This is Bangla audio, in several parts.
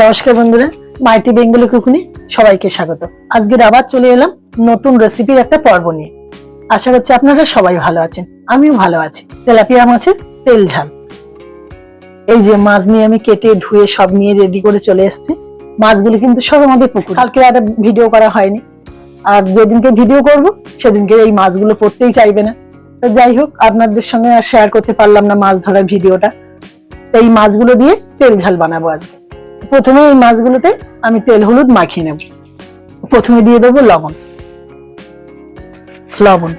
নমস্কার বন্ধুরা, মাইতি বেঙ্গলি কুকুনি, সবাইকে স্বাগত। আজকের আবার চলে এলাম নতুন রেসিপির একটা পর্ব নিয়ে। আশা করছি আপনারা সবাই ভালো আছেন, আমিও ভালো আছি। তেলাপিয়া মাছের তেল ঝাল। এই যে মাছ নিয়ে আমি কেটে, ধুয়ে সব নিয়ে রেডি করে চলে এসেছি। মাছগুলো কিন্তু সব আমাদের পুকুর। কালকে আর ভিডিও করা হয়নি। আর যেদিনকে ভিডিও করব, সেদিনকে এই মাছগুলো পড়তেই চাইবে না। তো যাই হোক, আপনাদের সঙ্গে আর শেয়ার করতে পারলাম না মাছ ধরার ভিডিওটা এই মাছগুলো দিয়ে তেল ঝাল বানাবো আজকে। প্রথমে এই মাছগুলোতে আমি তেল, হলুদ মাখিয়ে নেব। প্রথমে দিয়ে দেবো লবণ। লবণ,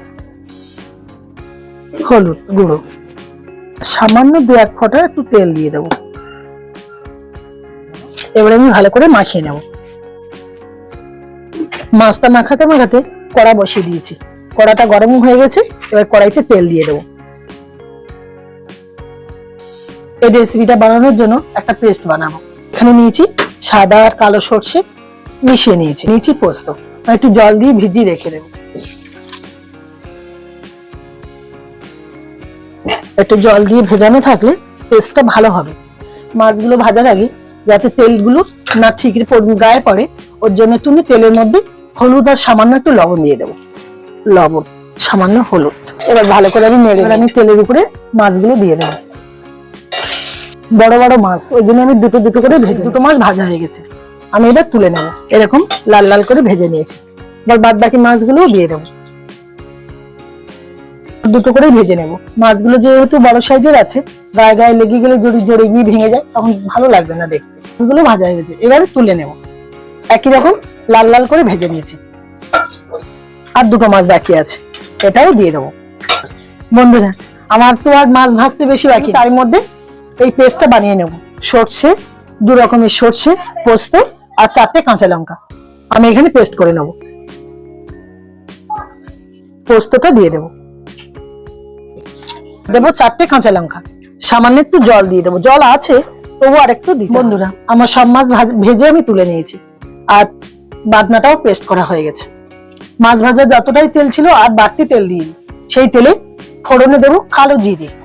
হলুদ গুঁড়ো। সামান্য দু এক ফোঁটা একটু তেল দিয়ে দেবো। এবারে আমি ভালো করে মাখিয়ে নেব। মাছটা মাখাতে মাখাতে কড়া বসিয়ে দিয়েছি। কড়াটা গরম হয়ে গেছে, এবার কড়াইতে তেল দিয়ে দেবো। এই রেসিপিটা বানানোর জন্য একটা পেস্ট বানাবো। এখানে নিয়েছি সাদা আর কালো সর্ষে মিশিয়ে নিয়েছি। নিয়েছি পোস্ত। একটু জল দিয়ে ভিজিয়ে রেখে দেবো। একটু জল দিয়ে ভেজানো থাকলে পেস্টটা ভালো হবে। মাছগুলো ভাজার আগে যাতে তেলগুলো না ঠিক গায়ে পড়ে, ওর জন্য আমি তেলের মধ্যে হলুদ আর সামান্য একটু লবণ দিয়ে দেবো। লবণ, সামান্য হলুদ। এবার ভালো করে আমি নেড়ে আমি তেলের উপরে মাছগুলো দিয়ে দেবো। বড় বড় মাছ, ওই জন্য আমি দুটো দুটো করে ভেজে দুটো মাছ ভাজা হয়ে গেছে। আমি এবার তুলে নেব। এরকম লাল লাল করে ভেজে নিয়েছি। এবার বাদ বাকি মাছগুলোও দিয়ে দেবো। দুটো করে ভেজে নেব। মাছগুলো যেহেতু বড় সাইজের আছে, গায়ে গায়ে লেগে গেলে জড়ি জড়ে গিয়ে ভেঙে যায়, তখন ভালো লাগবে না দেখতে। মাছগুলো ভাজা হয়ে গেছে। এবারে তুলে নেব। একই রকম লাল লাল করে ভেজে নিয়েছি। আর দুটো মাছ বাকি আছে। এটাও দিয়ে দেবো। বন্ধুরা, আমার তো আর মাছ ভাজতে বেশি বাকি তার মধ্যে এই পেস্টটা বানিয়ে নেব। সর্ষে দু রকমের সর্ষে পোস্ত আর চারটে কাঁচা লঙ্কা। আমি এখানে পেস্ট করে নেব। পোস্তটা দিয়ে দেবো। দেবো চারটে কাঁচা লঙ্কা। সামান্য একটু জল দিয়ে দেবো। জল আছে তবু আর একটু দিই বন্ধুরা আমার সব মাছ ভাজ- ভেজে আমি তুলে নিয়েছি। আর বাদনাটাও পেস্ট করা হয়ে গেছে। মাছ ভাজার যতটাই তেল ছিল আর বাড়তি তেল দিয়ে। সেই তেলে ফোড়নে দেবো কালো জিরে।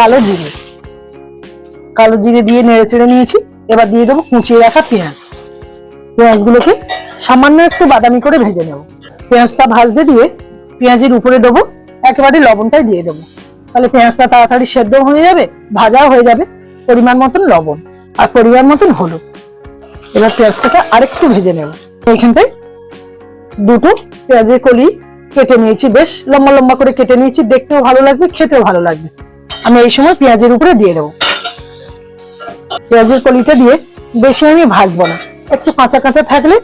কালো জিরে। কালো জিরে দিয়ে নেড়ে চেড়ে নিয়েছি। এবার দিয়ে দেবো কুচিয়ে রাখা পেঁয়াজ। পেঁয়াজগুলোকে সামান্য একটু বাদামি করে ভেজে নেব। পেঁয়াজটা ভাজতে দিয়ে পেঁয়াজের উপরে দেবো একেবারে লবণটাই দিয়ে দেবো। তাহলে পেঁয়াজটা তাড়াতাড়ি সেদ্ধ হয়ে যাবে, ভাজাও হয়ে যাবে, পরিমাণ মতন লবণ আর পরিমাণ মতন হলুদ। এবার পেঁয়াজটাকে আরেকটু ভেজে নেব। এইখানটায় দুটো পেঁয়াজের কলি কেটে নিয়েছি, বেশ লম্বা লম্বা করে কেটে নিয়েছি। দেখতেও ভালো লাগবে, খেতেও ভালো লাগবে। আমি এই সময় পেঁয়াজের উপরে দিয়ে দেবো। পেঁয়াজের কলিটা দিয়ে বেশি আমি ভাজবো না। একটু কাঁচা কাঁচা থাকলে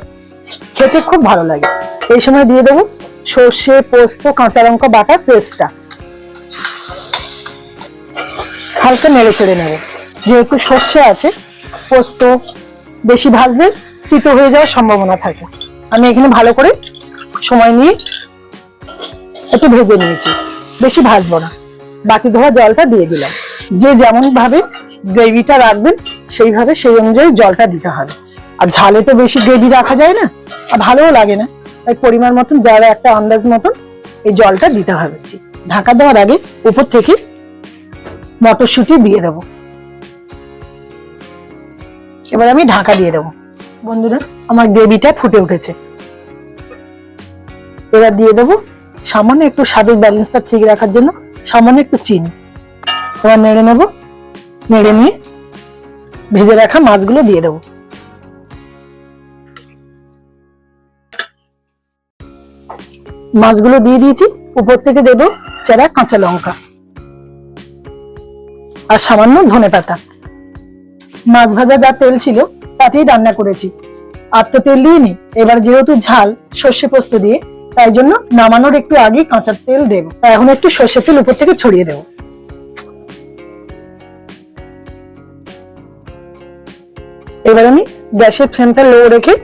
খেতে খুব ভালো লাগে। এই সময় দিয়ে দেবো সর্ষে, পোস্ত, কাঁচা লঙ্কা বাটা, পেস্টটা। হালকা নেড়ে চেড়ে নেব। যেহেতু সর্ষে আছে, পোস্ত বেশি ভাজলে তিতো হয়ে যাওয়ার সম্ভাবনা থাকে। আমি এখানে ভালো করে সময় নিয়ে একটু ভেজে নিয়েছি। বেশি ভাজবো না। বাকি ধোয়া জলটা দিয়ে দিলাম। যে যেমন ভাবে গ্রেভিটা রাখবেন, সেইভাবে সেই অনুযায়ী জলটা দিতে হবে। আর ঝালে তো বেশি গ্রেভি রাখা যায় না, আর ভালোও লাগে না। তাই পরিমাণ মতন যারা একটা আন্দাজ মতন এই জলটা দিতে হবে। ঢাকা দেওয়ার আগে উপর থেকে মটরশুঁটি দিয়ে দেবো। এবার আমি ঢাকা দিয়ে দেবো। বন্ধুরা, আমার গ্রেভিটা ফুটে উঠেছে। এবার দিয়ে দেবো সামান্য একটু স্বাদের ব্যালেন্সটা ঠিক রাখার জন্য সামান্য একটু চিনি। এবার নেড়ে নেব। নেড়ে নিয়ে ভেজে রাখা মাছগুলো দিয়ে দেবো। মাছগুলো দিয়ে দিয়েছি। উপর থেকে দেব চেরা কাঁচা লঙ্কা আর সামান্য ধনে পাতা। মাছ ভাজা যা তেল ছিল, তাতেই রান্না করেছি। আর তো তেল দিইনি। এবার যেহেতু ঝাল, সর্ষে পোস্ত দিয়ে তাই জন্য নামানোর একটু আগে কাঁচা তেল দেবো। এখন একটু সর্ষে তেল উপর থেকে ছড়িয়ে দেবো। এবার আমি গ্যাসের ফ্লেমটা লো রেখে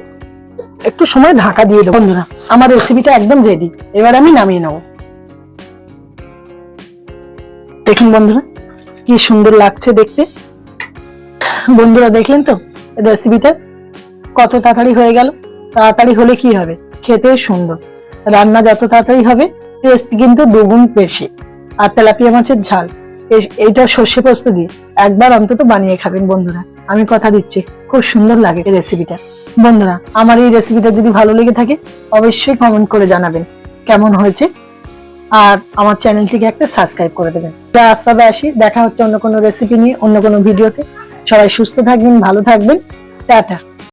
একটু সময় ঢাকা দিয়ে দেবো। বন্ধুরা, আমার রেসিপিটা একদম রেডি এবার আমি নামিয়ে নেব। দেখুন বন্ধুরা, কি সুন্দর লাগছে দেখতে। বন্ধুরা, দেখলেন তো? রেসিপিটা কত তাড়াতাড়ি হয়ে গেল। তাড়াতাড়ি হলে কি হবে? খেতে সুন্দর। রান্না যত তাড়াতাড়ি হবে টেস্ট কিন্তু দুগুণ বেশি। আর তেলাপিয়া মাছের ঝাল এইটা সর্ষে পোস্ত দিয়ে একবার অন্তত বানিয়ে খাবেন বন্ধুরা। আমি কথা দিচ্ছি, খুব সুন্দর লাগে রেসিপিটা বন্ধুরা, আমার এই রেসিপিটা যদি ভালো লেগে থাকে, অবশ্যই কমেন্ট করে জানাবেন কেমন হয়েছে। আর আমার চ্যানেলটিকে একটা সাবস্ক্রাইব করে দেবেন। যা আস্তে আসি, দেখা হচ্ছে অন্য কোনো রেসিপি নিয়ে, অন্য কোনো ভিডিওতে সবাই সুস্থ থাকবেন, ভালো থাকবেন। টাটা।